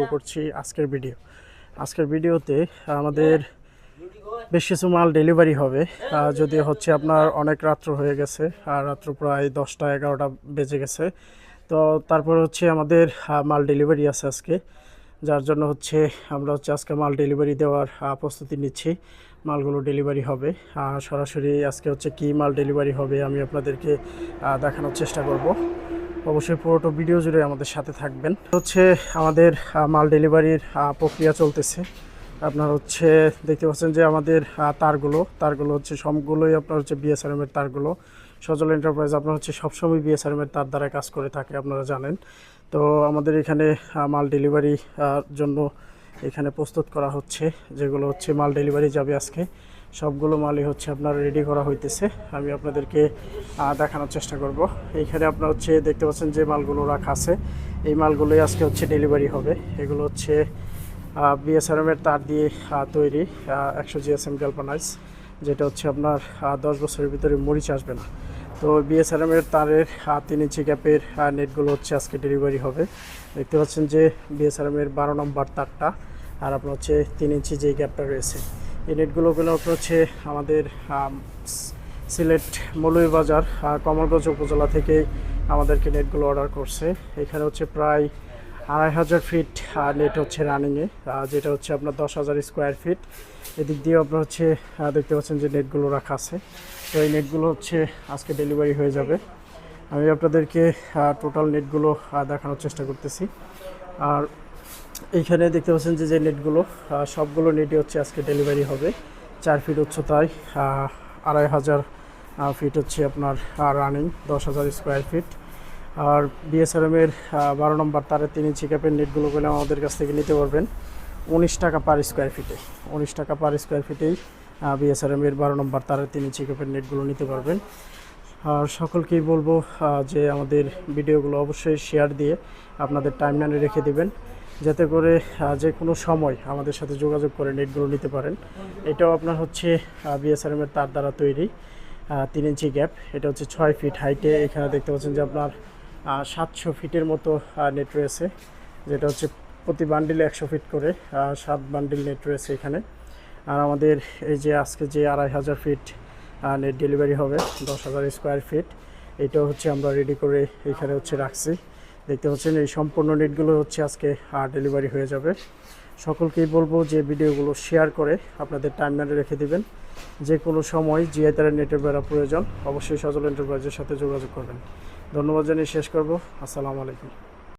শুরু করছি আজকের ভিডিও আজকের ভিডিওতে আমাদের বেশ কিছু মাল ডেলিভারি হবে। যদি হচ্ছে আপনার অনেক রাত্র হয়ে গেছে আর রাত্র প্রায় দশটা এগারোটা বেজে গেছে। তো তারপর হচ্ছে আমাদের মাল ডেলিভারি আছে আজকে। যার জন্য হচ্ছে আমরা হচ্ছে আজকে মাল ডেলিভারি দেওয়ার প্রস্তুতি নিচ্ছি। মালগুলো ডেলিভারি হবে। সরাসরি আজকে হচ্ছে কি মাল ডেলিভারি হবে আমি আপনাদেরকে দেখানোর চেষ্টা করব। অবশ্যই পুরোটা ভিডিও জুড়ে আমাদের সাথে থাকবেন। হচ্ছে আমাদের মাল ডেলিভারির প্রক্রিয়া চলতেছে। আপনার হচ্ছে দেখতে পাচ্ছেন যে আমাদের তারগুলো তারগুলো হচ্ছে সবগুলোই আপনার হচ্ছে বিএসআরএম এর তারগুলো। সজল এন্টারপ্রাইজ আপনার হচ্ছে সবসময় বিএসআরএম এর তার দ্বারা কাজ করে থাকে, আপনারা জানেন। তো আমাদের এখানে মাল ডেলিভারি জন্য এখানে প্রস্তুত করা হচ্ছে, যেগুলো হচ্ছে মাল ডেলিভারি যাবে আজকে। সবগুলো মালই হচ্ছে আপনার রেডি করা হইতেছে। আমি আপনাদেরকে দেখানোর চেষ্টা করব। এইখানে আপনার হচ্ছে দেখতে পাচ্ছেন যে মালগুলো রাখা আছে। এই মালগুলোই আজকে হচ্ছে ডেলিভারি হবে। এগুলো হচ্ছে বিএসআরএম এর তার দিয়ে তৈরি একশো জিএসএম গ্যালপানাইজ যেটা হচ্ছে আপনার দশ বছরের ভিতরে মরিচ আসবে না। তো বিএসআরএম এর তারের তিন ইঞ্চি গ্যাপের নেটগুলো হচ্ছে আজকে ডেলিভারি হবে। দেখতে পাচ্ছেন যে বিএসআরএম এর বারো নম্বর তারটা, আর আপনার হচ্ছে তিন ইঞ্চি যে গ্যাপটা রয়েছে। এই নেটগুলো গুলো আপনার হচ্ছে আমাদের সিলেট আহ, কমলগঞ্জ উপজেলা থেকে আমাদেরকে নেটগুলো অর্ডার করছে। এখানে হচ্ছে প্রায় আড়াই হাজার ফিট নেট হচ্ছে রানিংয়ে যেটা হচ্ছে আপনার দশ হাজার স্কোয়ার ফিট এদিক দিয়ে আপনার হচ্ছে দেখতে পাচ্ছেন যে নেটগুলো রাখা আছে। তো এই নেটগুলো হচ্ছে আজকে ডেলিভারি হয়ে যাবে। আমি আপনাদেরকে টোটাল নেটগুলো দেখানোর চেষ্টা করতেছি। আর এইখানে দেখতে পাচ্ছেন যে যে নেটগুলো সবগুলো নেটই হচ্ছে আজকে ডেলিভারি হবে। চার ফিট উচ্চতায় আড়াই হাজার ফিট হচ্ছে আপনার রানিং দশ হাজার স্কোয়ার ফিট আর বিএসআরএম এর আহ, বারো নম্বর তারে তিন ইঞ্চি ক্যাপের নেটগুলো গেলে আমাদের কাছ থেকে নিতে পারবেন। উনিশ টাকা পার স্কোয়ার ফিটে উনিশ টাকা পার স্কোয়ার ফিটেই বিএসআরএম এর বারো নম্বর তারে তিন ইঞ্চি ক্যাপের নেটগুলো নিতে পারবেন। আর সকলকেই বলব যে আমাদের ভিডিওগুলো অবশ্যই শেয়ার দিয়ে আপনাদের টাইমলাইনে রেখে দিবেন। যাতে করে যে কোনো সময় আমাদের সাথে যোগাযোগ করে নেটগুলো নিতে পারেন। এটাও আপনার হচ্ছে বিএসআরএমের তার দ্বারা তৈরি তিন ইঞ্চি গ্যাপ। এটা হচ্ছে ছয় ফিট হাইটে। এখানে দেখতে পাচ্ছেন যে আপনার সাতশো ফিটের মতো নেট রয়েছে। যেটা হচ্ছে প্রতি বান্ডিলে একশো ফিট করে সাত বান্ডিল নেট রয়েছে এখানে। আর আমাদের এই যে আজকে যে আড়াই হাজার ফিট নেট ডেলিভারি হবে, দশ হাজার স্কোয়ার ফিট, এটাও হচ্ছে আমরা রেডি করে এখানে হচ্ছে রাখছি। দেখতে পাচ্ছেন, এই সম্পূর্ণ নেটগুলো হচ্ছে আজকে ডেলিভারি হয়ে যাবে। সকলকেই বলব যে ভিডিওগুলো শেয়ার করে আপনাদের টাইমলাইনে রেখে দিবেন। যে কোনো সময় জিআই তারা নেটের বেড়া প্রয়োজন, অবশ্যই সজল এন্টারপ্রাইজের সাথে যোগাযোগ করবেন। ধন্যবাদ জানিয়ে শেষ করব। আসসালামু আলাইকুম।